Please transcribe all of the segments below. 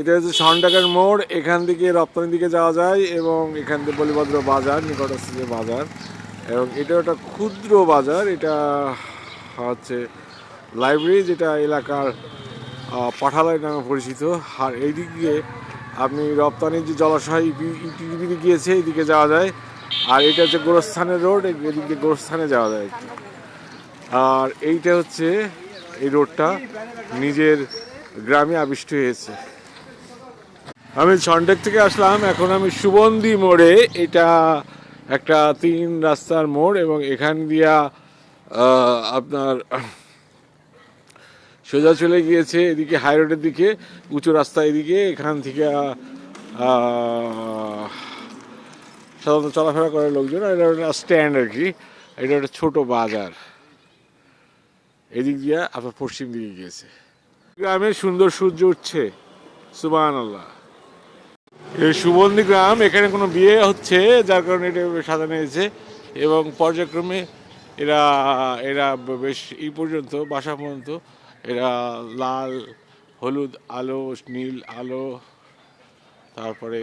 এটা হচ্ছে সনটাকার মোড়, এখান থেকে রপ্তানির দিকে যাওয়া যায় এবং এখান থেকে বলিভদ্র বাজার, নিকটস্থ যে বাজার। এবং এটা একটা ক্ষুদ্র বাজার, এটা হচ্ছে লাইব্রেরি যেটা এলাকার পাঠালয় নামে পরিচিত। আর এই দিক দিয়ে আপনি রপ্তানির যে জলাশয় ইপিডিবিতে গিয়েছে, এদিকে যাওয়া যায়। আর এটা হচ্ছে গোরস্থানের রোড এদিক গোরস্থানে যাওয়া যায়। আর এইটা হচ্ছে এই রোডটা নিজের গ্রামে আবিষ্ট হয়েছে। আমি ছন্টেক থেকে আসলাম। এখন আমি সুবন্দি মোড়ে। এটা একটা তিন রাস্তার মোড় এবং এখান দিয়া আপনার সোজা চলে গিয়েছে এদিকে হাই রোডের দিকে, উঁচু রাস্তা এদিকে, এখান থেকে সাধারণত চলাফেরা করে লোকজন। এটা একটা স্ট্যান্ড আর কি। এটা একটা ছোট বাজার। এদিক দিয়ে আপনার পশ্চিম দিকে গিয়েছে। গ্রামে সুন্দর সূর্য উঠছে। সুবান আল্লাহ এই সুবন্দি গ্রাম, এখানে কোনো বিয়ে হচ্ছে, যার কারণে এটা সাজানো হয়েছে। এবং পর্যায়ক্রমে এরা এরা বেশ এই পর্যন্ত, বাসা পর্যন্ত, এরা লাল, হলুদ, আলো, নীল, আলো, তারপরে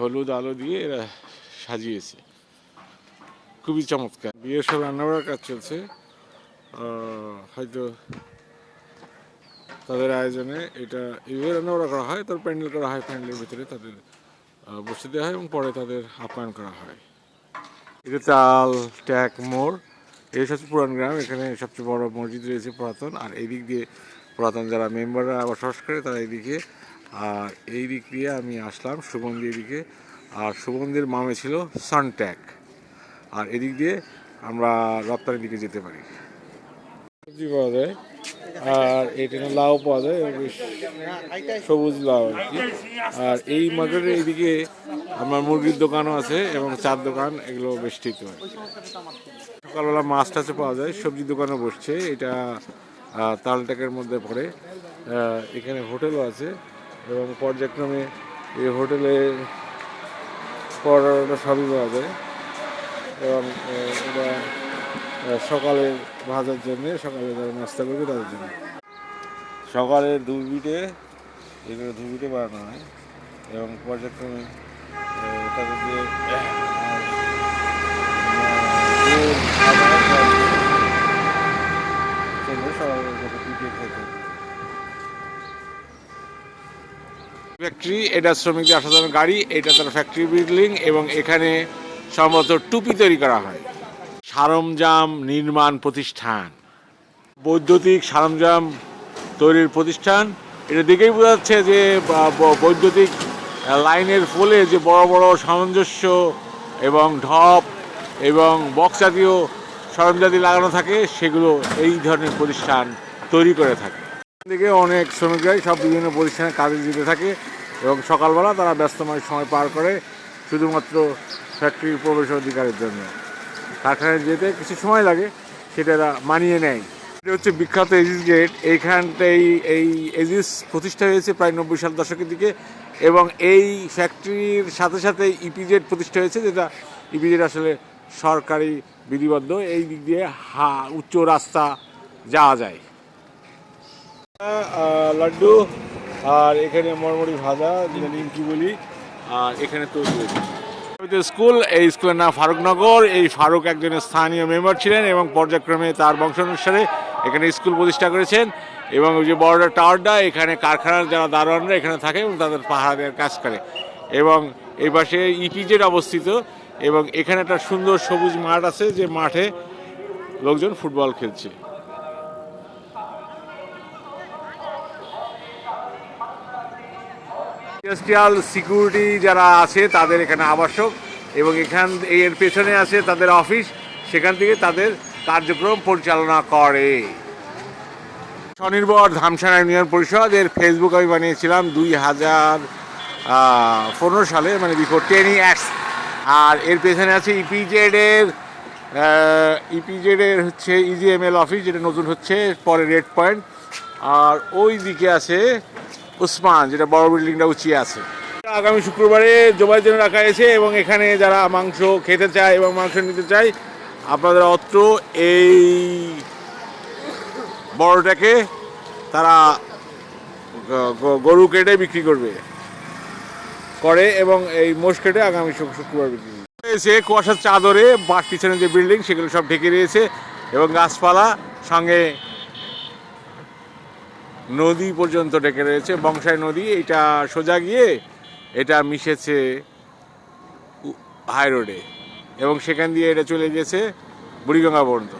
হলুদ, আলো দিয়ে এরা সাজিয়েছে। খুবই চমৎকার। বিয়ের সব রান্নাবাড়ার কাজ চলছে। হয়তো তাদের আয়োজনে এটা, এইভাবে রান্নাবাড়া করা হয় তার প্যান্ডেল করা হয় প্যান্ডেলের ভিতরে তাদের বসতে দেওয়া হয় এবং পরে তাদের আপ্যায়ন করা হয়। এটা চাল, ট্যাক, মোড়, এই সবচেয়ে পুরান গ্রাম। এখানে সবচেয়ে বড় মসজিদ রয়েছে পুরাতন। আর এই দিক দিয়ে পুরাতন যারা মেম্বাররা বসবাস করে, তারা এইদিকে। আর এই দিক দিয়ে আমি আসলাম সুগন্ধি এদিকে। আর সুগন্ধির মামে ছিল সানট্যাক আর এদিক দিয়ে আমরা রপ্তানির দিকে যেতে পারি। সবজি পাওয়া যায়। আর এখানে লাউ পাওয়া যায় সবুজ লাউ আর কি। আর এই মার্কেটের এইদিকে আমার মুরগির দোকানও আছে এবং চার দোকান, এগুলো বেশ ঠিক হয়। সকালবেলা মাছ টাছে পাওয়া যায়, সবজি দোকানও বসছে, এটা তালটাকের মধ্যে পড়ে। এখানে হোটেলও আছে এবং পর্যায়ক্রমে এই হোটেলে পরোটা সবই পাওয়া যায়। এবং এটা আহ, সকালে ভাজার জন্য সকালে যারা নাস্তা করবে তাদের জন্য। সকালে ধুবিটে এগুলো ধুবিটে বানানো হয়। এবং পর্যায়ক্রমে আহ, তাদের যে আহ, দুধ, খাবার, জল সেগুলো সকালে যাতে পিঠে খেতে ফ্যাক্টরি এটা শ্রমিকদের আসা গাড়ি এটা তার ফ্যাক্টরি বিল্ডিং এবং এখানে সম্ভবত টুপি তৈরি করা হয়। সরঞ্জাম নির্মাণ প্রতিষ্ঠান। বৈদ্যুতিক সরঞ্জাম তৈরির প্রতিষ্ঠান। এটা দেখেই বোঝা যাচ্ছে যে বৈদ্যুতিক লাইনের ফলে যে বড় বড় সামঞ্জস্য এবং ঢপ এবং বক্স জাতীয় সরঞ্জাদি লাগানো থাকে, সেগুলো এই ধরনের প্রতিষ্ঠান তৈরি করে থাকে। থেকে অনেক শ্রমিকরাই সব বিভিন্ন প্রতিষ্ঠানে কাজে যেতে থাকে এবং সকালবেলা তারা ব্যস্তময় সময় পার করে, শুধুমাত্র ফ্যাক্টরির প্রবেশ অধিকারের জন্য। কারখানায় যেতে কিছু সময় লাগে, সেটা মানিয়ে নেয়। এটা হচ্ছে বিখ্যাত এজিস গেট এইখানটাই এই এজিস প্রতিষ্ঠা হয়েছে প্রায় নব্বই সাল দশকের দিকে এবং এই ফ্যাক্টরির সাথে সাথে ইপিজেড প্রতিষ্ঠা হয়েছে, যেটা ইপিজেড আসলে সরকারি বিধিবদ্ধ। এই দিক দিয়ে হা, উচ্চ রাস্তা যাওয়া যায়। লাড্ডু আর এখানে মরমরি ভাজা, যেটা নিমকি বলি, আর এখানে তো স্কুল, এই স্কুলের নাম ফারুকনগর। এই ফারুক একজন স্থানীয় মেম্বার ছিলেন এবং পর্যায়ক্রমে তার বংশানুসারে এখানে স্কুল প্রতিষ্ঠা করেছেন। এবং ওই যে বড় টাওয়ারটা, এখানে কারখানার যারা দারোয়ানরা এখানে থাকে এবং তাদের দেওয়ার কাজ করে। এবং এই পাশে ইপিজেড অবস্থিত এবং এখানে একটা সুন্দর সবুজ মাঠ আছে যে মাঠে লোকজন ফুটবল খেলছে। ইন্ডাস্ট্রিয়াল সিকিউরিটি যারা আছে তাদের এখানে আবাসক এবং এখান এর পেছনে আছে তাদের অফিস, সেখান থেকে তাদের কার্যক্রম পরিচালনা করে। স্বনির্ভর ধামসানা ইউনিয়ন পরিষদ, এর ফেসবুক আমি বানিয়েছিলাম দুই হাজার পনেরো সালে মানে বিফোর টেন ইয়ার্স আর এর পেছনে আছে ইপিজেড এর ইপিজেড এর হচ্ছে E ইজিএমএল অফিস যেটা নতুন হচ্ছে, পরে রেড পয়েন্ট আর ওই দিকে আছে উসমান, যেটা বড় বিল্ডিংটা উঁচিয়ে আছে। আগামী শুক্রবারে জবাইয়ের জন্য রাখা হয়েছে এবং এখানে যারা মাংস খেতে চায় এবং মাংস নিতে চায়, আপনাদের অত্র এই বড়টাকে তারা গরু কেটে বিক্রি করবে। করে এবং এই মোষ কেটে আগামী শুক- শুক্রবার বিক্রি রয়েছে কুয়াশার চাদরে বাট পিছনে যে বিল্ডিং সেগুলো সব ঢেকে রয়েছে এবং গাছপালা সঙ্গে নদী পর্যন্ত ডেকে রয়েছে, বংশাই নদী, এটা সোজা গিয়ে এটা মিশেছে হাই রোডে। এবং সেখান দিয়ে এটা চলে গেছে বুড়িগঙ্গা পর্যন্ত।